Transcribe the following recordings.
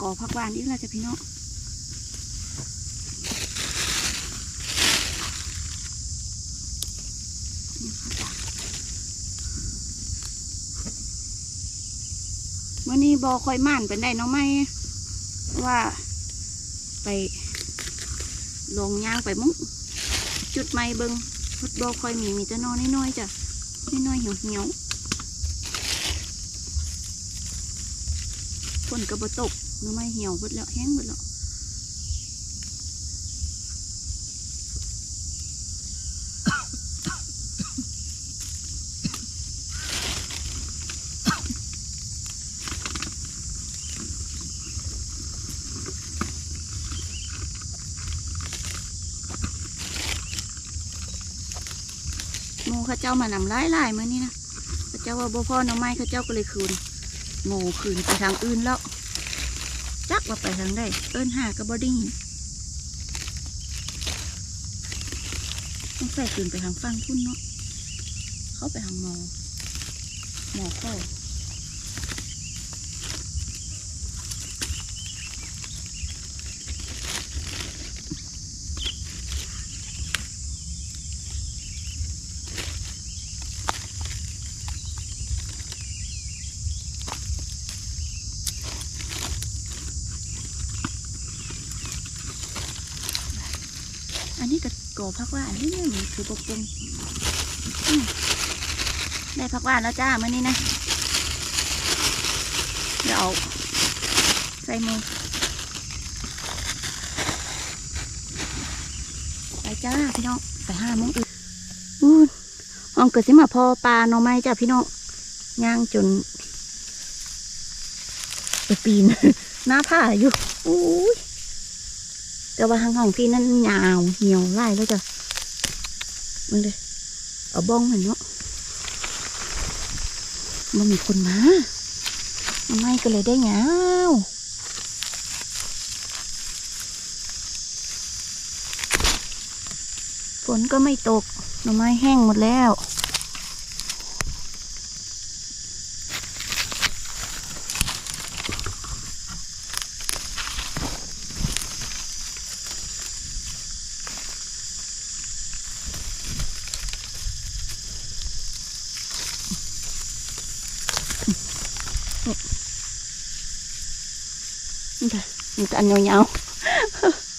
ก่อผักหวานอีกแล้วจ้ะพี่น้องนี่ค่ะจ้ะมื่อนี้บอคอยม่านเป็นได้น้องไม่ว่าไปลงย่างไปมุ้งจุดไม้เบิงพุดบอคอยมีมีแต่นอนน้อยๆจ้ะน้อยๆเหี่ยวเหี่ยว ฝนกระบตกน้อไม้เหี่ยวเบิดแล้วแห้งเบิดแล้วหมูข้าเจ้ามานำไล่ไล่ๆมื่อนี้นะเข้าเจ้าว่าบ่พ่อน้องไม้ข้าเจ้าก็เลยคืน โง่คืนไปทางอื่นแล้ว จักว่าไปทางใดเอิ้นหาก็บ่ไดิ้งต้องใส่คืนไปทางฟังพุ่นเนาะ เขาไปทางมอหมอเข้า อัน นี้ก็โกพักวันนี้เนี่ยมันคือปกปงได้พักว่านแล้วจ้ามื่อนี้นะเดี๋ยวเอาใส่มือไปจ้าพี่น้องไปห้าโมงอื่นอู้ห้องเกิดสิมาพอปลาหน่อไม้จ้าพี่น้องย่างจนไปปีนหน้าผ้าอยู่อู้ย แต่ว่าทางของพี่นั่นยาวเหี่ยวไล่แล้วจ้ะมึงเลยเอาบ้องมันเนาะมันมีคนมาไม่ก็เลยได้ยาวฝนก็ไม่ตกหน่อไม้แห้งหมดแล้ว อันยาวๆ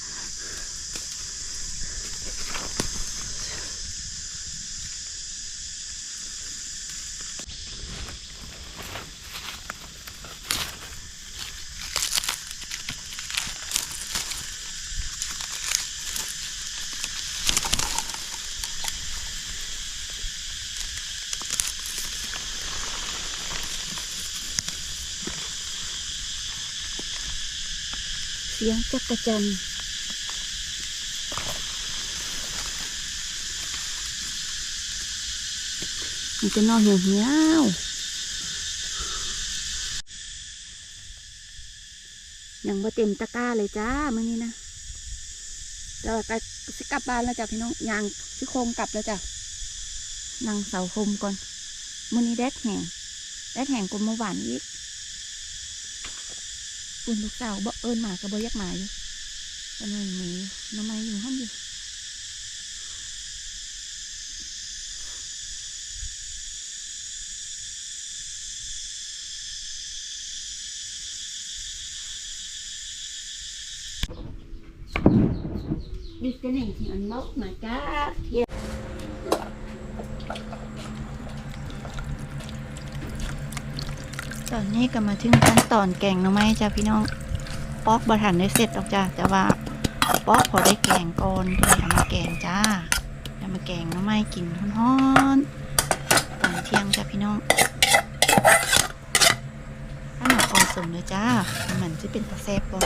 สียงจักระจันมันจะนอนเหี่ยวเหี่ยวยังบ่เต็มตะกร้าเลยจ้ามื่อนี้นะแล้วก็สิกลับบ้านแล้วจ้ะพี่น้องยางสิโคมกลับแล้วจ้ะนั่งเสาโคมก่อนมื่อนี้แดดแห้งแดดแห้งกว่าเมื่อวานอีก คุณลูกสาวบ่เอิญหมาก็บ่อยักหมาอยู่ก็เลยมีหน้ำไม้อยู่ห้องอยู่ดิสกันเองที่อันมอกมาจ้าเทีย ตอนนี้ก็มาถึงขั้นตอนแกงหน่อไม้จ้าพี่น้องปอกบะถันได้เสร็จหรอกจ้าแต่ว่าปอกพอได้แกงก่อนก็เลยเอามาแกงจ้าเอามาแกงหน้ำไม้กินฮ้อนๆตอนเที่ยงจ้าพี่น้องข้าวหนาออสมเลยจ้ามันจะเป็นตะแซบบอ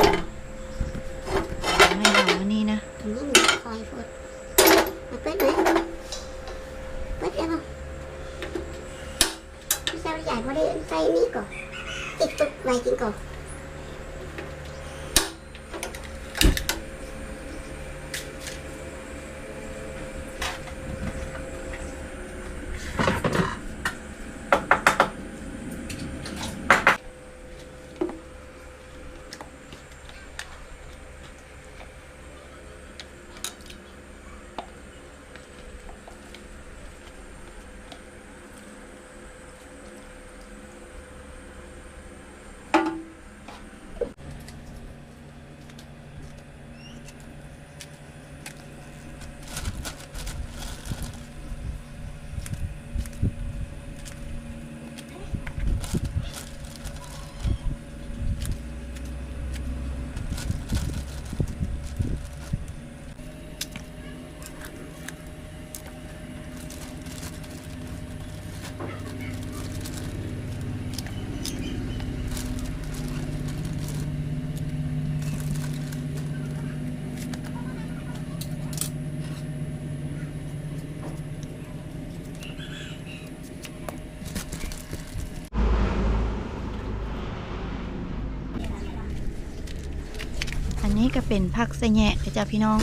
นี้ก็เป็นผักสะแหน่จ้ะพี่น้อง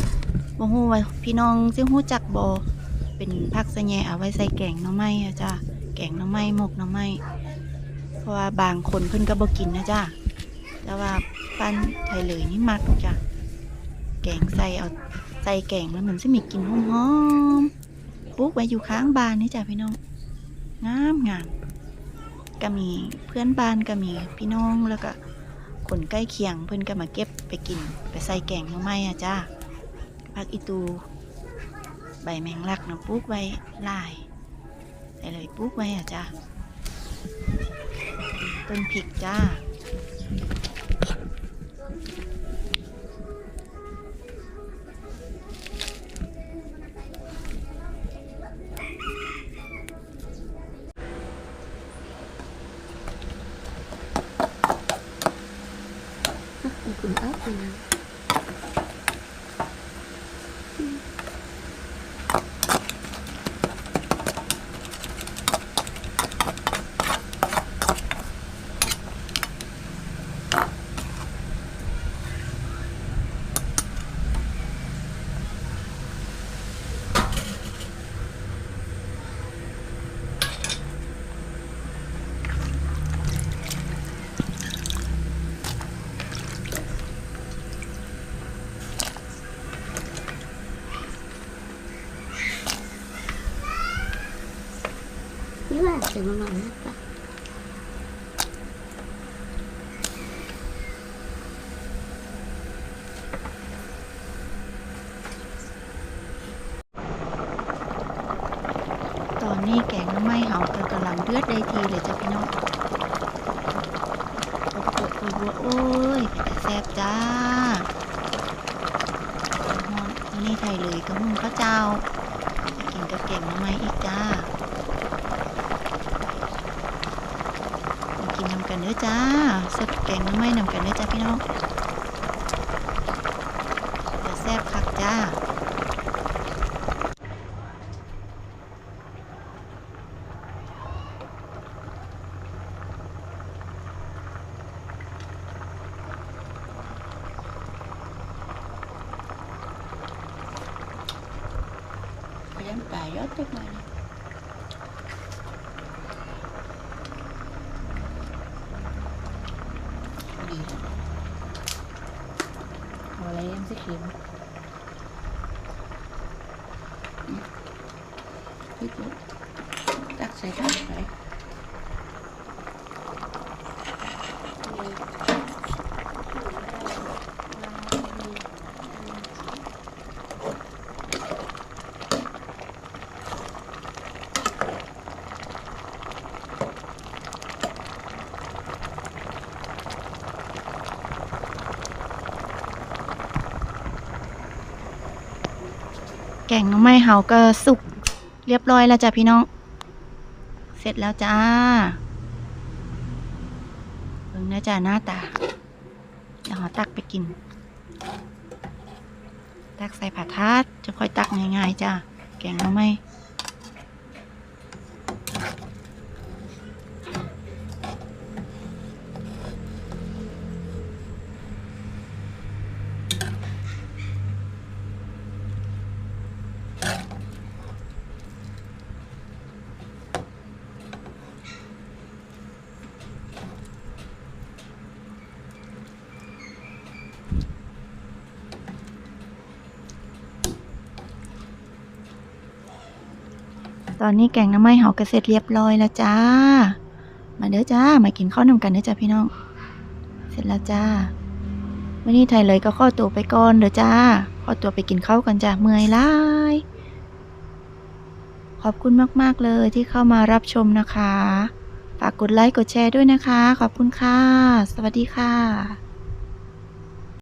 บ่ฮู้ว่าพี่น้องสิฮู้จักบ่เป็นผักสะแหน่เอาไว้ใส่แกงหน่อไม้อะจ้ะแกงหน่อไม้หมกหน่อไม้เพราะว่าบางคนเพิ่นก็บ่กินนะจ้ะแต่ว่าปั้นไทยเลยนี่มักจ้ะแกงใส่เอาใส่แกงแล้วมันสิมีกลิ่นหอมๆปลูกไว้อยู่ข้างบ้านนี่จ้ะพี่น้องงามงามก็มีเพื่อนบ้านก็มีพี่น้องแล้วก็คนใกล้เคียงเพิ่อนก็มาเก็บ ไปกินไปใส่แกงหน่อไม้อะจ้าผักอีตู ใบแมงลักนะปลูกไว้ลายได้เลยปลูกไว้อะจ้าต้นพริกจ้า คุณเอ๊ะคุณนะ นี่แหละเสียงมันหน่อยนะจ๊ะตอนนี้แกงไม้เฮาก็กำลังเดือดได้ทีเลยจ้ะพี่น้องโอ้โหโอ้ยแซ่บจ้านวันนี้ไทยเลยก็หุงข้าวเจ้ากินกับแกงหน่อไม้อีกจ้ามากิ นำกันเด้อจ้าสดแกงน่อไม้นำกันเด้อจ้าพี่น้องเดี๋ยวแซ่บคักจ้าไปเล่นป่ายอดตึกหน่อยนะดีแล้ว เอาอะไรยังสิเข็มพี่ปุ๊ตักใส่ข้าวไป แกงน้ำไม้เฮาก็สุกเรียบร้อยแล้วจ้ะพี่น้อง เสร็จแล้วจ้าเบิ่งนะจ้าหน้าตาเดี๋ยวหอตักไปกิน ตักใส่ผักทาดจะค่อยตักง่ายๆจ้ะแกงน้ำไม้ ตอนนี้แกงน้ำไม้เฮาก็เสร็จเรียบร้อยแล้วจ้า มาเด้อจ้า มากินข้าวนำกันเด้อจ้าพี่น้อง เสร็จแล้วจ้าวันนี้ไทยเลยก็ข้อตัวไปก่อนเด้อจ้า ข้อตัวไปกินข้าวกันจ้าเมื่อยหลายขอบคุณมากๆเลยที่เข้ามารับชมนะคะ ฝากกดไลค์กดแชร์ด้วยนะคะ ขอบคุณค่ะ สวัสดีค่ะ